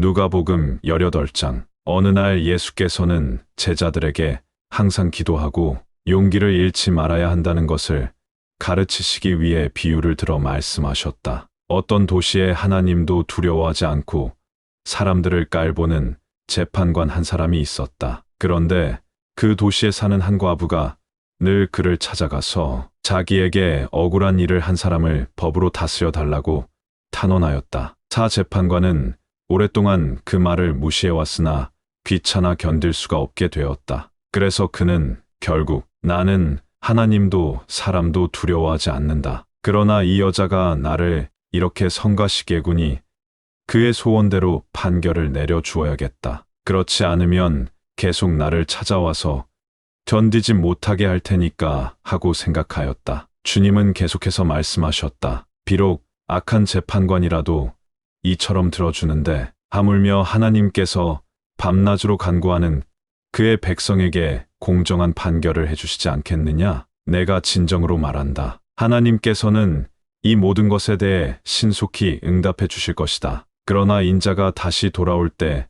누가복음 18장 어느 날 예수께서는 제자들에게 항상 기도하고 용기를 잃지 말아야 한다는 것을 가르치시기 위해 비유를 들어 말씀하셨다. 어떤 도시에 하나님도 두려워하지 않고 사람들을 깔보는 재판관 한 사람이 있었다. 그런데 그 도시에 사는 한 과부가 늘 그를 찾아가서 자기에게 억울한 일을 한 사람을 법으로 다스려 달라고 탄원하였다. 사 재판관은 오랫동안 그 말을 무시해왔으나 귀찮아 견딜 수가 없게 되었다. 그래서 그는 결국 나는 하나님도 사람도 두려워하지 않는다. 그러나 이 여자가 나를 이렇게 성가시게군이 그의 소원대로 판결을 내려주어야겠다. 그렇지 않으면 계속 나를 찾아와서 견디지 못하게 할 테니까 하고 생각하였다. 주님은 계속해서 말씀하셨다. 비록 악한 재판관이라도 이처럼 들어주는데 하물며 하나님께서 밤낮으로 간구하는 그의 백성에게 공정한 판결을 해주시지 않겠느냐? 내가 진정으로 말한다. 하나님께서는 이 모든 것에 대해 신속히 응답해 주실 것이다. 그러나 인자가 다시 돌아올 때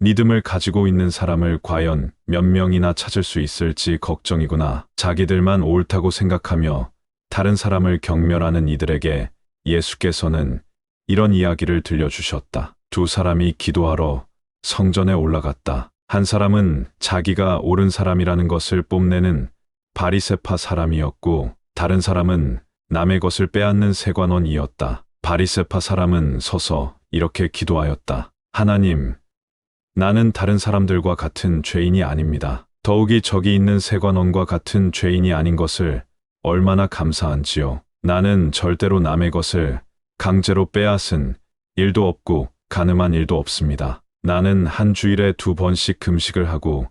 믿음을 가지고 있는 사람을 과연 몇 명이나 찾을 수 있을지 걱정이구나. 자기들만 옳다고 생각하며 다른 사람을 경멸하는 이들에게 예수께서는 이런 이야기를 들려주셨다. 두 사람이 기도하러 성전에 올라갔다. 한 사람은 자기가 옳은 사람이라는 것을 뽐내는 바리세파 사람이었고 다른 사람은 남의 것을 빼앗는 세관원이었다. 바리세파 사람은 서서 이렇게 기도하였다. 하나님, 나는 다른 사람들과 같은 죄인이 아닙니다. 더욱이 저기 있는 세관원과 같은 죄인이 아닌 것을 얼마나 감사한지요. 나는 절대로 남의 것을 강제로 빼앗은 일도 없고 가늠한 일도 없습니다. 나는 한 주일에 두 번씩 금식을 하고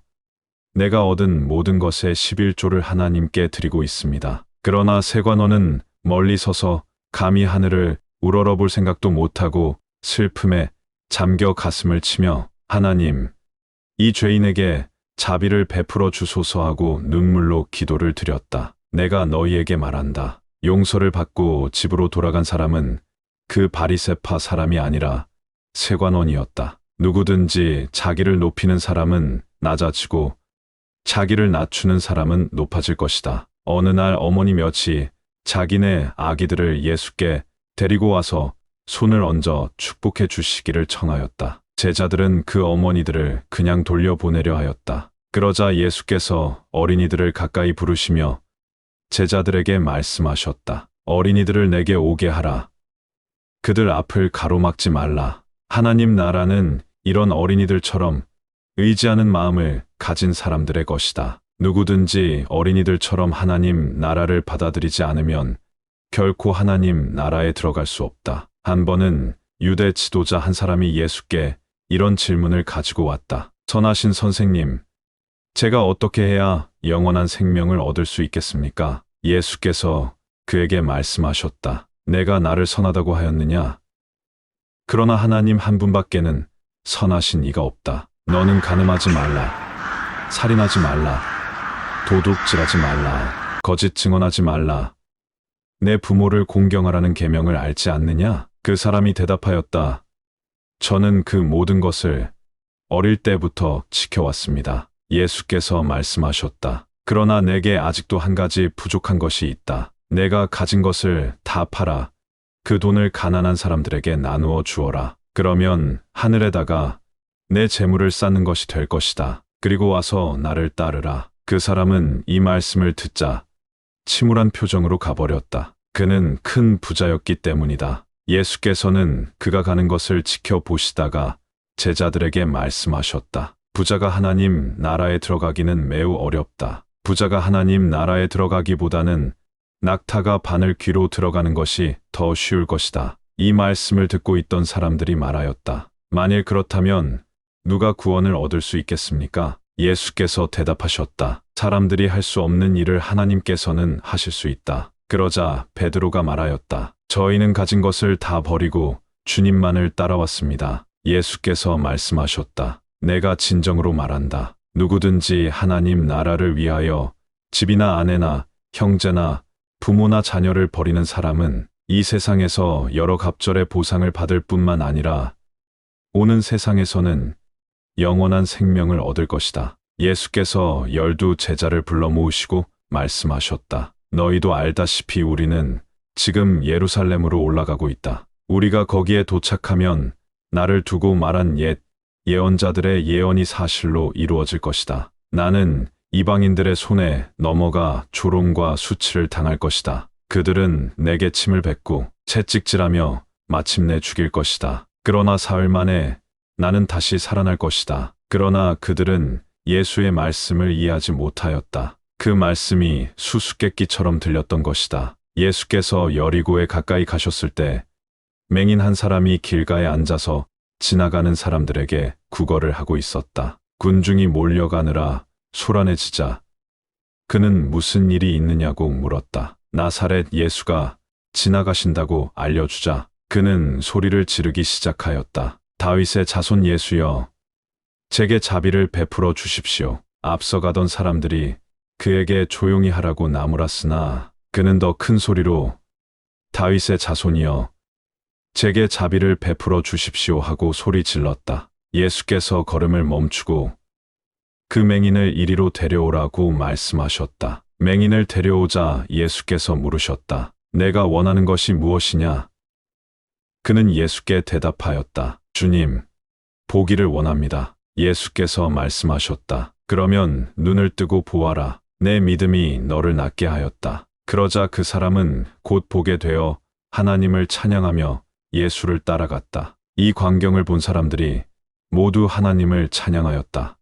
내가 얻은 모든 것의 11조를 하나님께 드리고 있습니다. 그러나 세관원은 멀리 서서 감히 하늘을 우러러볼 생각도 못하고 슬픔에 잠겨 가슴을 치며 하나님, 이 죄인에게 자비를 베풀어 주소서 하고 눈물로 기도를 드렸다. 내가 너희에게 말한다. 용서를 받고 집으로 돌아간 사람은 그 바리세파 사람이 아니라 세관원이었다. 누구든지 자기를 높이는 사람은 낮아지고 자기를 낮추는 사람은 높아질 것이다. 어느 날 어머니 몇이 자기네 아기들을 예수께 데리고 와서 손을 얹어 축복해 주시기를 청하였다. 제자들은 그 어머니들을 그냥 돌려보내려 하였다. 그러자 예수께서 어린이들을 가까이 부르시며 제자들에게 말씀하셨다. 어린이들을 내게 오게 하라. 그들 앞을 가로막지 말라. 하나님 나라는 이런 어린이들처럼 의지하는 마음을 가진 사람들의 것이다. 누구든지 어린이들처럼 하나님 나라를 받아들이지 않으면 결코 하나님 나라에 들어갈 수 없다. 한 번은 유대 지도자 한 사람이 예수께 이런 질문을 가지고 왔다. 선하신 선생님, 제가 어떻게 해야 영원한 생명을 얻을 수 있겠습니까? 예수께서 그에게 말씀하셨다. 내가 나를 선하다고 하였느냐? 그러나 하나님 한 분밖에는 선하신 이가 없다. 너는 가늠하지 말라. 살인하지 말라. 도둑질하지 말라. 거짓 증언하지 말라. 내 부모를 공경하라는 계명을 알지 않느냐? 그 사람이 대답하였다. 저는 그 모든 것을 어릴 때부터 지켜왔습니다. 예수께서 말씀하셨다. 그러나 내게 아직도 한 가지 부족한 것이 있다. 내가 가진 것을 다 팔아 그 돈을 가난한 사람들에게 나누어 주어라. 그러면 하늘에다가 내 재물을 쌓는 것이 될 것이다. 그리고 와서 나를 따르라. 그 사람은 이 말씀을 듣자 침울한 표정으로 가버렸다. 그는 큰 부자였기 때문이다. 예수께서는 그가 가는 것을 지켜보시다가 제자들에게 말씀하셨다. 부자가 하나님 나라에 들어가기는 매우 어렵다. 부자가 하나님 나라에 들어가기보다는 낙타가 바늘 귀로 들어가는 것이 더 쉬울 것이다. 이 말씀을 듣고 있던 사람들이 말하였다. 만일 그렇다면 누가 구원을 얻을 수 있겠습니까? 예수께서 대답하셨다. 사람들이 할 수 없는 일을 하나님께서는 하실 수 있다. 그러자 베드로가 말하였다. 저희는 가진 것을 다 버리고 주님만을 따라왔습니다. 예수께서 말씀하셨다. 내가 진정으로 말한다. 누구든지 하나님 나라를 위하여 집이나 아내나 형제나 부모나 자녀를 버리는 사람은 이 세상에서 여러 갑절의 보상을 받을 뿐만 아니라 오는 세상에서는 영원한 생명을 얻을 것이다. 예수께서 열두 제자를 불러 모으시고 말씀하셨다. 너희도 알다시피 우리는 지금 예루살렘으로 올라가고 있다. 우리가 거기에 도착하면 나를 두고 말한 옛 예언자들의 예언이 사실로 이루어질 것이다. 나는 이방인들의 손에 넘어가 조롱과 수치를 당할 것이다. 그들은 내게 침을 뱉고 채찍질하며 마침내 죽일 것이다. 그러나 사흘 만에 나는 다시 살아날 것이다. 그러나 그들은 예수의 말씀을 이해하지 못하였다. 그 말씀이 수수께끼처럼 들렸던 것이다. 예수께서 여리고에 가까이 가셨을 때 맹인 한 사람이 길가에 앉아서 지나가는 사람들에게 구걸을 하고 있었다. 군중이 몰려가느라 소란해지자 그는 무슨 일이 있느냐고 물었다. 나사렛 예수가 지나가신다고 알려주자 그는 소리를 지르기 시작하였다. 다윗의 자손 예수여 제게 자비를 베풀어 주십시오. 앞서가던 사람들이 그에게 조용히 하라고 나무랐으나 그는 더 큰 소리로 다윗의 자손이여 제게 자비를 베풀어 주십시오 하고 소리 질렀다. 예수께서 걸음을 멈추고 그 맹인을 이리로 데려오라고 말씀하셨다. 맹인을 데려오자 예수께서 물으셨다. 내가 원하는 것이 무엇이냐? 그는 예수께 대답하였다. 주님, 보기를 원합니다. 예수께서 말씀하셨다. 그러면 눈을 뜨고 보아라. 내 믿음이 너를 낫게 하였다. 그러자 그 사람은 곧 보게 되어 하나님을 찬양하며 예수를 따라갔다. 이 광경을 본 사람들이 모두 하나님을 찬양하였다.